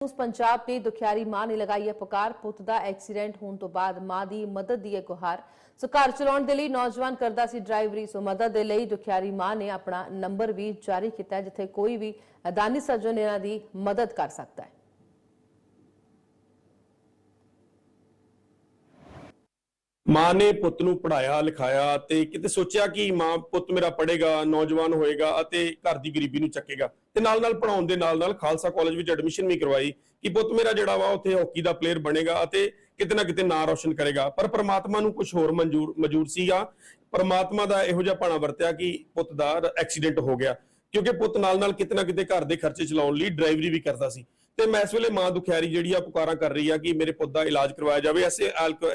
ਉਸ ਪੰਜਾਬ ਦੀ ਦੁਖਿਆਰੀ ਮਾਂ ਨੇ ਲਗਾਈ ਹੈ ਪੁਕਾਰ। ਪੁੱਤ ਦਾ ਐਕਸੀਡੈਂਟ ਹੋਣ ਤੋਂ ਬਾਅਦ ਮਾਂ ਦੀ ਮਦਦ ਦੀ ਹੈ ਗੁਹਾਰ। ਸੋ ਘਰ ਚਲਾਉਣ ਦੇ ਲਈ ਨੌਜਵਾਨ ਕਰਦਾ ਸੀ ਡਰਾਈਵਰੀ। ਸੋ ਮਦਦ ਦੇ ਲਈ ਦੁਖਿਆਰੀ ਮਾਂ ਨੇ ਆਪਣਾ ਨੰਬਰ ਵੀ ਜਾਰੀ ਕੀਤਾ ਜਿੱਥੇ ਕੋਈ ਵੀ ਦਾਨੀ ਸੱਜਣ ਇਹਨਾਂ ਦੀ ਮਦਦ ਕਰ ਸਕਦਾ ਹੈ। ਮਾਂ ਨੇ ਪੁੱਤ ਨੂੰ ਪੜਾਇਆ ਲਿਖਾਇਆ ਤੇ ਕਿਤੇ ਸੋਚਿਆ ਕਿ ਮਾਂ ਪੁੱਤ ਮੇਰਾ ਪੜ੍ਹੇਗਾ, ਨੌਜਵਾਨ ਹੋਏਗਾ ਅਤੇ ਘਰ ਦੀ ਗਰੀਬੀ ਨੂੰ ਚੱਕੇਗਾ ਤੇ ਨਾਲ ਨਾਲ ਪੜਾਉਣ ਦੇ ਨਾਲ ਨਾਲ ਖਾਲਸਾ ਕਾਲਜ ਵਿੱਚ ਐਡਮਿਸ਼ਨ ਵੀ ਕਰਵਾਈ ਕਿ ਪੁੱਤ ਮੇਰਾ ਜਿਹੜਾ ਵਾ ਉੱਥੇ ਹਾਕੀ ਦਾ ਪਲੇਅਰ ਬਣੇਗਾ ਅਤੇ ਕਿਤੇ ਨਾ ਕਿਤੇ ਨਾਂ ਰੌਸ਼ਨ ਕਰੇਗਾ। ਪਰ ਪ੍ਰਮਾਤਮਾ ਨੂੰ ਕੁਝ ਹੋਰ ਮਨਜ਼ੂਰ ਮਨਜ਼ੂਰ ਸੀਗਾ। ਪ੍ਰਮਾਤਮਾ ਦਾ ਇਹੋ ਜਿਹਾ ਪਾਣਾ ਵਰਤਿਆ ਕਿ ਪੁੱਤ ਦਾ ਐਕਸੀਡੈਂਟ ਹੋ ਗਿਆ ਕਿਉਂਕਿ ਪੁੱਤ ਨਾਲ ਨਾਲ ਕਿਤੇ ਨਾ ਕਿਤੇ ਘਰ ਦੇ ਖਰਚੇ ਚਲਾਉਣ ਲਈ ਡਰਾਈਵਰੀ ਵੀ ਕਰਦਾ ਸੀ। ਤੇ ਮੈਂ ਇਸ ਵੇਲੇ ਮਾਂ ਦੁਖਿਆਰੀ ਜਿਹੜੀ ਆ ਪੁਕਾਰਾਂ ਕਰ ਰਹੀ ਆ ਕਿ ਮੇਰੇ ਪੁੱਤ ਦਾ ਇਲਾਜ ਕਰਵਾਇਆ ਜਾਵੇ। ਐਸੇ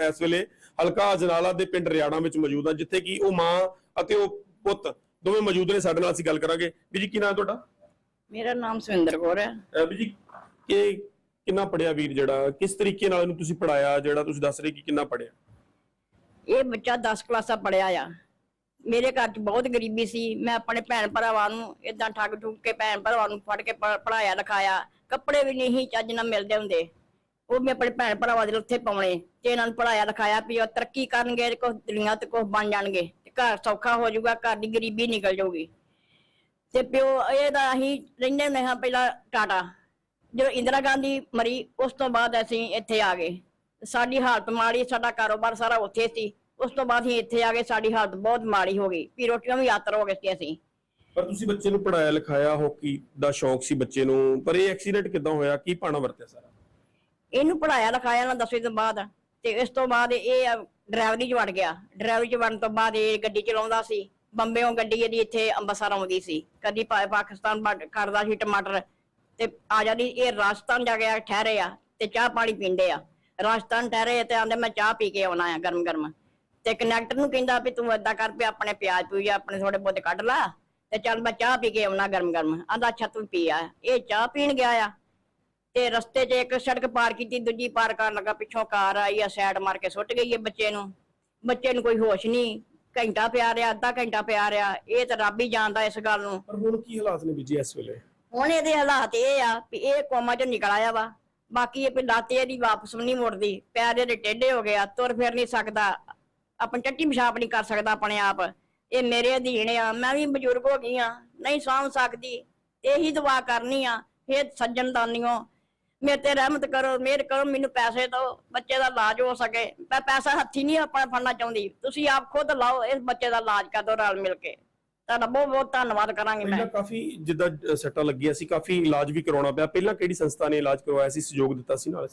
ਇਸ ਵੇਲੇ ਹਲਕਾ ਅਜਨਾਲਾ ਦੇ ਪਿੰਡ ਰਿਆੜਾ ਵਿੱਚ ਮੌਜੂਦ ਆ ਜਿੱਥੇ ਕਿ ਉਹ ਮਾਂ ਅਤੇ ਉਹ ਪੁੱਤ ਦੋਵੇਂ ਮੌਜੂਦ ਨੇ ਸਾਡੇ ਨਾਲ ਅਸੀਂ ਗੱਲ ਕਰਾਂਗੇ। ਵੀ ਜੀ ਕੀ ਨਾਮ ਤੁਹਾਡਾ? ਮੇਰਾ ਨਾਮ ਸੁਰਿੰਦਰ ਕੌਰ ਹੈ। ਅਹ ਵੀ ਜੀ ਕਿ ਕਿੰਨਾ ਪੜਿਆ ਵੀਰ ਜਿਹੜਾ? ਕਿਸ ਤਰੀਕੇ ਨਾਲ ਇਹਨੂੰ ਤੁਸੀਂ ਪੜਾਇਆ ਜਿਹੜਾ ਤੁਸੀਂ ਦੱਸ ਰਹੇ ਕਿ ਕਿੰਨਾ ਪੜਿਆ ਇਹ ਬੱਚਾ 10 ਕਲਾਸਾਂ ਪੜਿਆ ਆ। ਮੇਰੇ ਘਰ 'ਚ ਬਹੁਤ ਗਰੀਬੀ ਸੀ। ਮੈਂ ਆਪਣੇ ਭੈਣ ਭਰਾਵਾਂ ਨੂੰ ਇਦਾਂ ਠੱਗ ਠੁੱਗ ਕੇ ਭੈਣ ਭਰਾਵਾਂ ਨੂੰ ਫੜ ਕੇ ਪ- ਪੜ੍ਹਾਇਆ ਲਿਖਾਇਆ ਕੱਪੜੇ ਵੀ ਨਹੀਂ ਚੱਜ ਨਾਲ ਮਿਲਦੇ ਹੁੰਦੇ। ਉਹ ਮੈਂ ਆਪਣੇ ਭੈਣ ਭਰਾਵਾਂ ਦੇ ਉੱਥੇ ਪਾਉਣੇ। ਤੇ ਇਹਨਾਂ ਨੂੰ ਪੜਾਇਆ ਲਿਖਾਇਆ ਵੀ ਉਹ ਤਰੱਕੀ ਕਰਨਗੇ ਕੁਝ ਦੁਨੀਆ ਤੇ ਕੁਝ ਬਣ ਜਾਣਗੇ। ਤੇ ਘਰ ਸੌਖਾ ਹੋ ਜਾਊਗਾ, ਘਰ ਦੀ ਗਰੀਬੀ ਨਿਕਲ ਜਾਊਗੀ। ਤੇ ਪਿਓ ਇਹਦਾ ਅਸੀਂ ਰਹਿੰਦੇ ਹੁੰਦੇ ਹਾਂ ਪਹਿਲਾਂ ਟਾਟਾ। ਜਦੋਂ ਇੰਦਰਾ ਗਾਂਧੀ ਮਰੀ, ਉਸ ਤੋਂ ਬਾਅਦ ਅਸੀਂ ਇੱਥੇ ਆ ਗਏ। ਸਾਡੀ ਹਾਲਤ ਮਾੜੀ, ਸਾਡਾ ਕਾਰੋਬਾਰ ਸਾਰਾ ਉੱਥੇ ਸੀ। ਉਸ ਤੋਂ ਬਾਅਦ ਅਸੀਂ ਇੱਥੇ ਆ ਗਏ, ਸਾਡੀ ਹਾਲਤ ਬਹੁਤ ਮਾੜੀ ਹੋ ਗਈ। ਵੀ ਰੋਟੀਆਂ ਵੀ ਯਾਤਰਾ ਹੋ ਗਏ ਸੀ ਅਸੀਂ। ਪਰ ਤੁਸੀਂ ਬੱਚੇ ਨੂੰ ਪੜਾਇਆ ਲਿਖਾਇਆ, ਹਾਕੀ ਦਾ ਸ਼ੌਂਕ ਸੀ ਬੱਚੇ ਨੂੰ। ਪਰ ਇਹ ਐਕਸੀਡੈਂਟ ਕਿਦਾਂ ਹੋਇਆ? ਕੀ ਪਾਣਾ ਵਰਤਿਆ ਸਾਰਾ? ਇਹਨੂੰ ਪੜਾਇਆ ਲਿਖਾਇਆ ਨਾ ਦਸਵੀਂ ਤੋਂ ਬਾਅਦ ਤੇ ਇਸ ਤੋਂ ਬਾਅਦ ਇਹ ਡਰਾਈਵਰੀ 'ਚ ਵੜ ਗਿਆ। ਡਰਾਈਵਰੀ 'ਚ ਵੜਨ ਤੋਂ ਬਾਅਦ ਇਹ ਗੱਡੀ ਚਲਾਉਂਦਾ ਸੀ। ਬੰਬੇੋਂ ਗੱਡੀ ਇਹਦੀ ਇੱਥੇ ਅੰਮ੍ਰਿਤਸਰ ਆਉਂਦੀ ਸੀ। ਕਦੀ ਪਾ- ਪਾਕਿਸਤਾਨ ਵੜ- ਕਰਦਾ ਸੀ ਟਮਾਟਰ ਤੇ ਆ ਜਾਂਦੀ, ਇਹ ਰਾਜਸਥਾਨ ਜਾ ਗਿਆ ਠਹਿਰੇ ਆ ਤੇ ਚਾਹ ਪਾਣੀ ਪੀਂਦੇ ਆ। ਰਾਜਸਥਾਨ ਠਹਿਰੇ ਤੇ ਆਂਦੇ, ਮੈਂ ਚਾਹ ਪੀ ਕੇ ਆਉਣਾ ਆ ਗਰਮ ਗਰਮ ਤੇ ਕਨੈਕਟਰ ਨੂੰ ਕਹਿੰਦਾ ਵੀ ਤੂੰ ਏਦਾਂ ਕਰ ਪਿਆ ਆਪਣੇ ਪਿਆਜ਼ ਪੂਜ ਆਪਣੇ ਥੋੜੇ ਬਹੁਤੇ ਕੱਢ ਲਾ ਤੇ ਚੱਲ ਮੈਂ ਚਾਹ ਪੀ ਕੇ ਆਉਣਾ ਗਰਮ ਗਰਮ ਆਂਦਾ, ਅੱਛਾ, ਤੂੰ ਪੀ ਆ। ਇਹ ਚਾਹ ਪੀਣ ਗਿਆ ਆ। ਤੇ ਰਸਤੇ 'ਚ ਇੱਕ ਸੜਕ ਪਾਰ ਕੀਤੀ ਦੂਜੀ ਪਾਰ ਕਰਨ ਲੱਗਾ ਪਿੱਛੋਂ ਕਾਰ ਆਈ ਆ ਸਾਈਡ ਮਾਰ ਕੇ ਸੁੱਟ ਗਈ ਹੈ ਬੱਚੇ ਨੂੰ। ਬੱਚੇ ਨੂੰ ਕੋਈ ਹੋਸ਼ ਨਹੀਂ ਘੰਟਾ ਪਿਆ ਰਿਹਾ ਅੱਧਾ ਘੰਟਾ ਪਿਆ ਰਿਹਾ ਇਹ ਤਾਂ ਰੱਬ ਹੀ ਜਾਣਦਾ ਇਸ ਗੱਲ ਨੂੰ। ਪਰ ਹੁਣ ਕੀ ਹਾਲਾਤ ਨੇ ਬੀਜੀ ਇਸ ਵੇਲੇ? ਹੁਣ ਇਹਦੇ ਹਾਲਾਤ ਇਹ ਆ ਵੀ ਇਹ ਕੋਮਾ 'ਚੋਂ ਨਿਕਲ ਆਇਆ ਵਾ ਬਾਕੀ ਇਹ ਲੱਤ ਇਹਦੀ ਵਾਪਸ ਵੀ ਨਹੀਂ ਮੁੜਦੀ ਪੈਰ ਇਹਦੇ ਟੇਢੇ ਹੋ ਗਿਆ ਤੁਰ ਫਿਰ ਨਹੀਂ ਸਕਦਾ ਆਪਣੀ ਟੱਟੀ ਪਿਸ਼ਾਬ ਨਹੀਂ ਕਰ ਸਕਦਾ ਆਪਣੇ ਆਪ। ਇਹ ਮੇਰੇ ਅਧੀਨ ਆ ਮੈਂ ਵੀ ਬਜ਼ੁਰਗ ਹੋ ਗਈ ਆ ਨਹੀਂ ਸਾਂਭ ਸਕਦੀ ਇਹੀ ਦੁਆ ਕਰਨੀ ਆ ਇਹ ਸੱਜਣ ਦਾਨੀਓ ਮੇਰੇ ਤੇ ਰਹਿਮਤ ਕਰੋ ਮਿਹਰ ਕਰੋ ਮੈਨੂੰ ਪੈਸੇ ਦਿਓ ਬੱਚੇ ਦਾ ਇਲਾਜ ਹੋ ਸਕੇ। ਮੈਂ ਪੈਸਾ ਹੱਥੀ ਨਹੀਂ ਆਪਣਾ ਫੜਨਾ ਚਾਹੁੰਦੀ। ਤੁਸੀਂ ਆਪ ਖੁਦ ਲਾਓ ਇਸ ਬੱਚੇ ਦਾ ਇਲਾਜ ਕਰ ਦਿਓ ਰਲ ਮਿਲ ਕੇ। ਤੁਹਾਡਾ ਬਹੁਤ ਬਹੁਤ ਧੰਨਵਾਦ ਕਰਾਂਗੀ ਮੈਂ। ਪਹਿਲਾਂ ਕਾਫੀ ਜਿੱਦਾਂ ਸੱਟਾਂ ਲੱਗੀਆਂ ਸੀ ਕਾਫੀ ਇਲਾਜ ਵੀ ਕਰਾਉਣਾ ਪਿਆ। ਪਹਿਲਾਂ ਕਿਹੜੀ ਸੰਸਥਾ ਨੇ ਇਲਾਜ ਕਰਵਾਇਆ ਸੀ ਸਹਿਯੋਗ ਦਿੱਤਾ ਸੀ ਨਾਲ?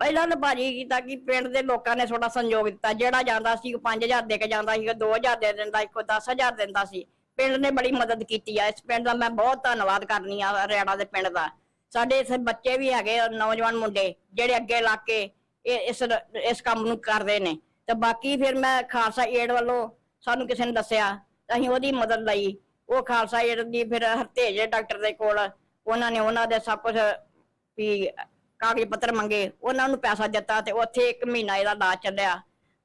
ਪਹਿਲਾਂ ਤਾਂ ਭਾਜੀ ਕੀਤਾ ਕਿ ਪਿੰਡ ਦੇ ਲੋਕਾਂ ਨੇ ਥੋੜਾ ਸੰਯੋਗ ਦਿੱਤਾ। ਜਿਹੜਾ ਜਾਂਦਾ ਸੀ ਉਹ 5000 ਦੇ ਕੇ ਜਾਂਦਾ ਸੀ 2000 ਦੇ ਦਿੰਦਾ ਇੱਕ 10000 ਦਿੰਦਾ ਸੀ। ਪਿੰਡ ਨੇ ਬੜੀ ਮਦਦ ਕੀਤੀ ਆ। ਇਸ ਪਿੰਡ ਦਾ ਮੈਂ ਬਹੁਤ ਧੰਨਵਾਦ ਕਰਨੀ ਆ ਰਿਆੜਾ ਦੇ ਪਿੰਡ ਦਾ। ਸਾਡੇ ਇੱਥੇ ਬੱਚੇ ਵੀ ਹੈਗੇ ਆ, ਨੌਜਵਾਨ ਮੁੰਡੇ ਜਿਹੜੇ ਅੱਗੇ ਲਾ ਕੇ ਇਹ ਇਸ ਇਸ ਕੰਮ ਨੂੰ ਕਰਦੇ ਨੇ। ਤੇ ਬਾਕੀ ਫਿਰ ਮੈਂ ਖਾਲਸਾ ਏਡ ਵੱਲੋਂ ਸਾਨੂੰ ਕਿਸੇ ਨੇ ਦੱਸਿਆ ਅਸੀਂ ਉਹਦੀ ਮਦਦ ਲਈ ਉਹ ਖਾਲਸਾ ਏਡ ਦੀ ਫਿਰ ਹਰਤੇਜ ਡਾਕਟਰ ਦੇ ਕੋਲ ਉਹਨਾਂ ਨੇ ਉਹਨਾਂ ਦੇ ਸਭ ਕੁਝ ਵੀ ਕਾਗਜ਼ ਪੱਤਰ ਮੰਗੇ ਉਹਨਾਂ ਨੂੰ ਪੈਸਾ ਦਿੱਤਾ ਤੇ ਉੱਥੇ ਇੱਕ ਮਹੀਨਾ ਇਹਦਾ ਇਲਾਜ ਚੱਲਿਆ।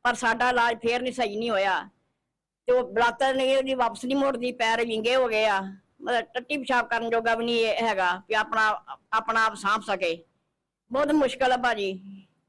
ਪਰ ਸਾਡਾ ਇਲਾਜ ਫੇਰ ਨਹੀਂ ਸਹੀ ਨਹੀਂ ਹੋਇਆ। ਤੇ ਉਹ ਬਲਾਤਰ ਨੇ ਇਹਦੀ ਵਾਪਸ ਨਹੀਂ ਮੁੜਦੀ ਪੈਰ ਵਿੰਗੇ ਹੋ ਗਏ ਆ। ਮਤਲਬ ਟੱਟੀ ਪਿਸ਼ਾਬ ਕਰਨ ਜੋਗਾ ਵੀ ਨਹੀਂ ਇਹ ਹੈਗਾ ਵੀ ਆਪਣਾ ਆਪਣਾ ਆਪ ਸਾਂਭ ਸਕੇ। ਬਹੁਤ ਮੁਸ਼ਕਲ ਹੈ ਭਾਜੀ।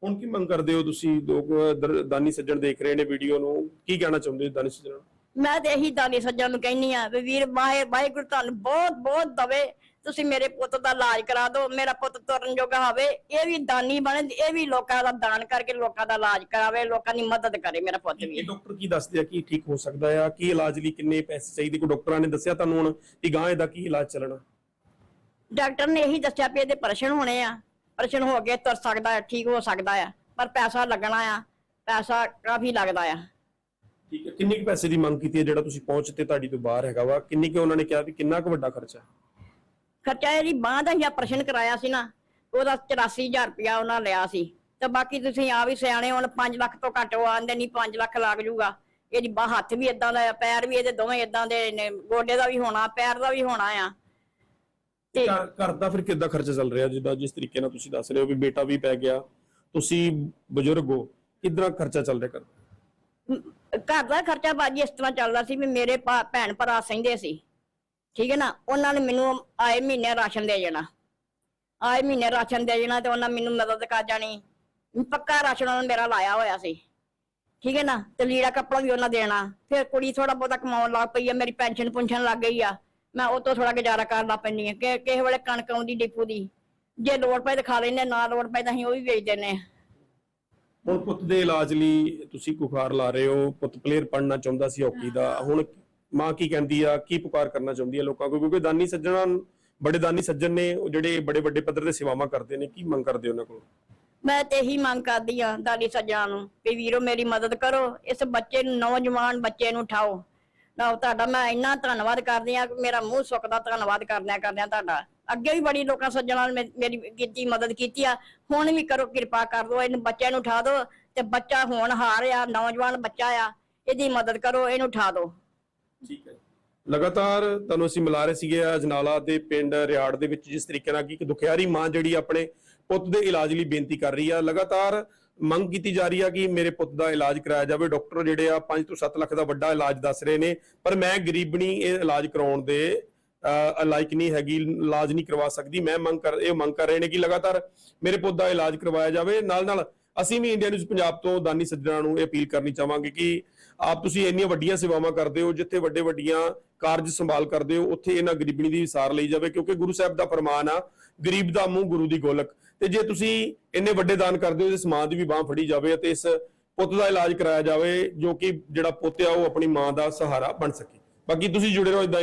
ਹੁਣ ਕੀ ਮੰਗ ਕਰਦੇ ਹੋ ਤੁਸੀਂ? ਦੋ ਕੁ ਦਰ- ਦਾਨੀ ਸੱਜਣ ਦੇਖ ਰਹੇ ਨੇ ਵੀਡੀਓ ਨੂੰ। ਕੀ ਕਹਿਣਾ ਚਾਹੁੰਦੇ ਹੋ ਦਾਨੀ ਸੱਜਣਾਂ ਨੂੰ? ਮੈਂ ਤੇ ਇਹੀ ਦਾਨੀ ਸੱਜਣ ਨੂੰ ਕਹਿੰਨੀ ਆ ਵੀ ਵੀਰ ਵਾਹਿ ਵਾਹਿਗੁਰੂ ਤੁਹਾਨੂੰ ਬਹੁਤ ਬਹੁਤ ਦਵੇ। ਤੁਸੀਂ ਮੇਰੇ ਪੁੱਤ ਦਾ ਇਲਾਜ ਕਰਾ ਦਿਓ ਮੇਰਾ ਪੁੱਤ ਤੁਰਨ ਜੋਗਾ ਹੋਵੇ ਇਹ ਵੀ ਦਾਨੀ ਬਣੇ ਇਹ ਵੀ ਲੋਕਾਂ ਦਾ ਦਾਨ ਕਰਕੇ ਲੋਕਾਂ ਦਾ ਇਲਾਜ ਕਰਾਵੇ ਲੋਕਾਂ ਦੀ ਮਦਦ ਕਰੇ ਮੇਰਾ ਪੁੱਤ ਵੀ। ਇਹ ਡਾਕਟਰ ਕੀ ਦੱਸਦੇ ਆ ਕਿ ਠੀਕ ਹੋ ਸਕਦਾ ਆ ਕੀ ਇਲਾਜ ਲਈ ਕਿੰਨੇ ਪੈਸੇ ਚਾਹੀਦੇ? ਕੋਈ ਡਾਕਟਰਾਂ ਨੇ ਦੱਸਿਆ ਤੁਹਾਨੂੰ ਹੁਣ ਕਿ ਗਾਂ ਇਹਦਾ ਕੀ ਇਲਾਜ ਚੱਲਣਾ? ਡਾਕਟਰ ਨੇ ਇਹੀ ਦੱਸਿਆ ਵੀ ਇਹਦੇ ਪ੍ਰਸ਼ਨ ਹੋਣੇ ਆ ਪ੍ਰਸ਼ਨ ਹੋ ਕੇ ਤੁਰ ਸਕਦਾ ਹੈ ਠੀਕ ਹੋ ਸਕਦਾ ਆ ਪਰ ਪੈਸਾ ਲੱਗਣਾ ਆ ਪੈਸਾ ਕਾਫੀ ਲੱਗਦਾ ਆ। ਠੀਕ ਹੈ ਕਿੰਨੇ ਕੁ ਪੈਸੇ ਦੀ ਮੰਗ ਕੀਤੀ ਹੈ ਜਿਹੜਾ ਤੁਸੀਂ ਪਹੁੰਚ ਤੇ ਤੁਹਾਡੀ ਤੋਂ ਬਾਹਰ ਹੈਗਾ ਵਾ? ਕਿੰਨੀ ਕਿ ਉਹਨਾਂ ਨੇ ਕਿਹਾ ਵੀ ਕਿੰਨਾ ਕੁ ਵੱਡਾ ਖਰਚਾ? ਖਰਚਾ ਇਹਦੀ ਬਾਂਹ ਦਾ ਹੀ ਆਪਰੇਸ਼ਨ ਕਰਾਇਆ ਸੀ ਨਾ ਉਹਦਾ 84000 ਰੁਪਇਆ ਉਹਨਾਂ ਲਿਆ ਸੀ। ਤੇ ਬਾਕੀ ਤੁਸੀਂ ਆ ਵੀ ਸਿਆਣੇ ਹੁਣ 5 ਲੱਖ ਤੋਂ ਘੱਟ ਉਹ ਆਂਦੇ ਨਹੀਂ 5 ਲੱਖ ਲੱਗ ਜੂਗਾ। ਇਹਦੀ ਬਾਹ ਹੱਥ ਵੀ ਇਦਾਂ ਦਾ ਆ ਪੈਰ ਵੀ ਇਹਦੇ ਦੋਵੇਂ ਇਦਾਂ ਦੇ ਨੇ ਗੋਡੇ ਦਾ ਵੀ ਹੋਣਾ ਪੈਰ ਦਾ ਵੀ ਹੋਣਾ ਆ। ਤੇ ਘਰ ਘਰ ਦਾ ਫਿਰ ਕਿੱਦਾਂ ਖਰਚਾ ਚੱਲ ਰਿਹਾ? ਜਿੱਦਾਂ ਜਿਸ ਤਰੀਕੇ ਨਾਲ ਤੁਸੀਂ ਦੱਸ ਰਹੇ ਹੋ ਵੀ ਬੇਟਾ ਵੀ ਪੈ ਗਿਆ ਤੁਸੀਂ ਬਜ਼ੁਰਗ ਹੋ ਕਿੱਦਾਂ ਖਰਚਾ ਚੱਲ ਰਿਹਾ ਘਰ ਘਰ ਦਾ ਖਰਚਾ ਬਾਜੀ ਇਸ ਤਰ੍ਹਾਂ ਚੱਲਦਾ ਸੀ ਵੀ ਮੇਰੇ ਭਾ- ਭੈਣ ਭਰਾ ਸਹਿੰਦੇ ਸੀ। ਠੀਕ ਹੈ ਨਾ? ਉਹਨਾਂ ਨੇ ਮੈਨੂੰ ਆਏ ਮਹੀਨੇ ਰਾਸ਼ਨ ਦੇ ਜਾਣਾ। ਆਏ ਮਹੀਨੇ ਰਾਸ਼ਨ ਦੇ ਜਾਣਾ ਤੇ ਉਹਨਾਂ ਮੈਨੂੰ ਮਦਦ ਕਰ ਜਾਣੀ। ਪੱਕਾ ਰਾਸ਼ਨ ਉਹਨਾਂ ਮੇਰਾ ਲਾਇਆ ਹੋਇਆ ਸੀ। ਠੀਕ ਹੈ ਨਾ? ਤੇ ਲੀੜਾ ਕੱਪੜਾ ਵੀ ਉਹਨਾਂ ਦੇਣਾ। ਫਿਰ ਕੁੜੀ ਥੋੜਾ ਬਹੁਤਾ ਕਮਾਉਣ ਲੱਗ ਪਈ ਆ, ਮੇਰੀ ਪੈਨਸ਼ਨ ਪੁੰਸ਼ਨ ਲੱਗ ਗਈ ਆ। ਮੈਂ ਉਹ ਤੋਂ ਥੋੜਾ ਗੁਜ਼ਾਰਾ ਕਰਨ ਲੱਗ ਪੈਂਦੀ ਆ। ਕਿ ਕਿਸੇ ਵੇਲੇ ਕਣਕ ਆਉਂਦੀ ਡਿਪੂ ਦੀ। ਜੇ ਲੋੜ ਪਏ ਤਾਂ ਖਾ ਲੈਂਦੇ ਨਾ ਲੋੜ ਪਏ ਤਾਂ ਅਸੀਂ ਉਹ ਵੀ ਵੇਚ ਦਿੰਦੇ ਆ ਹੁਣ ਪੁੱਤ ਦੇ ਇਲਾਜ ਲਈ ਤੁਸੀਂ ਕੁਖਾਰ ਲਾ ਰਹੇ ਹੋ। ਪੁੱਤ ਪਲੇਅਰ ਪੜਨਾ ਚਾਹੁੰਦਾ ਸੀ, ਹਾਕੀ ਦਾ। ਹੁਣ ਮਾਂ ਕੀ ਕਹਿੰਦੀ ਆ, ਕੀ ਪੁਕਾਰ ਕਰਨਾ ਚਾਹੁੰਦੀ ਆ ਲੋਕਾਂ ਕੋਲ? ਕਿਉਂਕਿ ਦਾਨੀ ਸੱਜਣਾ, ਬੜੇ ਦਾਨੀ ਸੱਜਣ ਨੇ, ਉਹ ਜਿਹੜੇ ਬੜੇ ਵੱਡੇ ਪੱਧਰ ਤੇ ਸੇਵਾਵਾਂ ਕਰਦੇ ਨੇ, ਕੀ ਮੰਗ ਕਰਦੇ ਉਹਨਾਂ ਕੋਲ? ਮੈਂ ਤੇ ਇਹੀ ਮੰਗ ਕਰਦੀ ਆ ਦਾਦੀ ਸੱਜਣਾ ਨੂੰ ਵੀ ਵੀਰੋ ਮੇਰੀ ਮਦਦ ਕਰੋ, ਇਸ ਬੱਚੇ ਨੂੰ, ਨੌਜਵਾਨ ਬੱਚੇ ਨੂੰ ਉਠਾਓ। ਨਾ ਤੁਹਾਡਾ, ਮੈਂ ਇੰਨਾ ਧੰਨਵਾਦ ਕਰਦੀ ਆ, ਮੇਰਾ ਮੂੰਹ ਸੁੱਕਦਾ ਧੰਨਵਾਦ ਕਰਦਿਆਂ ਕਰਦਿਆਂ ਤੁਹਾਡਾ। ਅੱਗੇ ਵੀ ਬੜੀ ਲੋਕਾਂ ਸੱਜਣਾ ਨੇ ਮੇਰੀ ਕੀਤੀ ਮਦਦ ਕੀਤੀ ਆ। ਹੁਣ ਵੀ ਕਰੋ ਕਿਰਪਾ ਕਰ ਦਿਓ, ਇਹਨੂੰ ਬੱਚਿਆਂ ਨੂੰ ਉਠਾ ਦਿਓ, ਤੇ ਬੱਚਾ ਹੋਣ ਹਾਰ ਆ, ਨੌਜਵਾਨ ਬੱਚਾ ਆ, ਇਹਦੀ ਮਦਦ ਕਰੋ, ਇਹਨੂੰ ਉਠਾ ਦਿਓ। ਠੀਕ ਹੈ ਲਗਾਤਾਰ ਤੁਹਾਨੂੰ ਅਸੀਂ ਮਿਲਾ ਰਹੇ ਸੀਗੇ ਅਜਨਾਲਾ ਦੇ ਪਿੰਡ ਰਿਆੜ ਦੇ ਵਿੱਚ ਜਿਸ ਤਰੀਕੇ ਨਾਲ ਕਿ ਇੱਕ ਦੁਖਿਆਰੀ ਮਾਂ ਜਿਹੜੀ ਆਪਣੇ ਪੁੱਤ ਦੇ ਇਲਾਜ ਲਈ ਬੇਨਤੀ ਕਰ ਰਹੀ ਆ। ਲਗਾਤਾਰ ਮੰਗ ਕੀਤੀ ਜਾ ਰਹੀ ਆ ਕਿ ਮੇਰੇ ਪੁੱਤ ਦਾ ਇਲਾਜ ਕਰਾਇਆ ਜਾਵੇ। ਡਾਕਟਰ ਜਿਹੜੇ ਆ 5 ਤੋਂ 7 ਲੱਖ ਦਾ ਵੱਡਾ ਇਲਾਜ ਦੱਸ ਰਹੇ ਨੇ ਪਰ ਮੈਂ ਗਰੀਬਣੀ ਇਹ ਇਲਾਜ ਕਰਾਉਣ ਦੇ ਅਹ, ਲਾਇਕ ਨਹੀਂ ਹੈਗੀ ਇਲਾਜ ਨਹੀਂ ਕਰਵਾ ਸਕਦੀ। ਮੈਂ ਮੰਗ ਕਰ ਇਹ ਮੰਗ ਕਰ ਰਹੇ ਨੇ ਕਿ ਲਗਾਤਾਰ ਮੇਰੇ ਪੁੱਤ ਦਾ ਇਲਾਜ ਕਰਵਾਇਆ ਜਾਵੇ। ਨਾਲ ਨਾਲ ਅਸੀਂ ਵੀ ਇੰਡੀਆ ਨਿਊਜ਼ ਪੰਜਾਬ ਤੋਂ ਦਾਨੀ ਸੱਜਣਾ ਨੂੰ ਇਹ ਅਪੀਲ ਕਰਨੀ ਚਾਹਾਂਗੇ ਕਿ ਆਪ ਤੁਸੀਂ ਇੰਨੀਆਂ ਵੱਡੀਆਂ ਸੇਵਾਵਾਂ ਕਰਦੇ ਹੋ, ਜਿੱਥੇ ਵੱਡੇ ਵੱਡੀਆਂ ਕਾਰਜ ਸੰਭਾਲ ਕਰਦੇ ਹੋ, ਉੱਥੇ ਇਹਨਾਂ ਗਰੀਬਣੀ ਦੀ ਵਿਸਾਰ ਲਈ ਜਾਵੇ, ਕਿਉਂਕਿ ਗੁਰੂ ਸਾਹਿਬ ਦਾ ਫਰਮਾਨ ਆ, ਗਰੀਬ ਦਾ ਮੂੰਹ ਗੁਰੂ ਦੀ ਗੋਲਕ। ਤੇ ਜੇ ਤੁਸੀਂ ਇੰਨੇ ਵੱਡੇ ਦਾਨ ਕਰਦੇ ਹੋ ਤੇ ਸਮਾਜ ਦੀ ਵੀ ਬਾਹ ਫੜੀ ਜਾਵੇ ਅਤੇ ਇਸ ਪੁੱਤ ਦਾ ਇਲਾਜ ਕਰਾਇਆ ਜਾਵੇ, ਜੋ ਕਿ ਜਿਹੜਾ ਪੁੱਤ ਆ ਉਹ ਆਪਣੀ ਮਾਂ ਦਾ ਸਹਾਰਾ ਬਣ ਸਕੇ। ਬਾਕੀ ਤੁਸੀਂ ਜੁੜੇ ਰਹੋ ਇਦਾਂ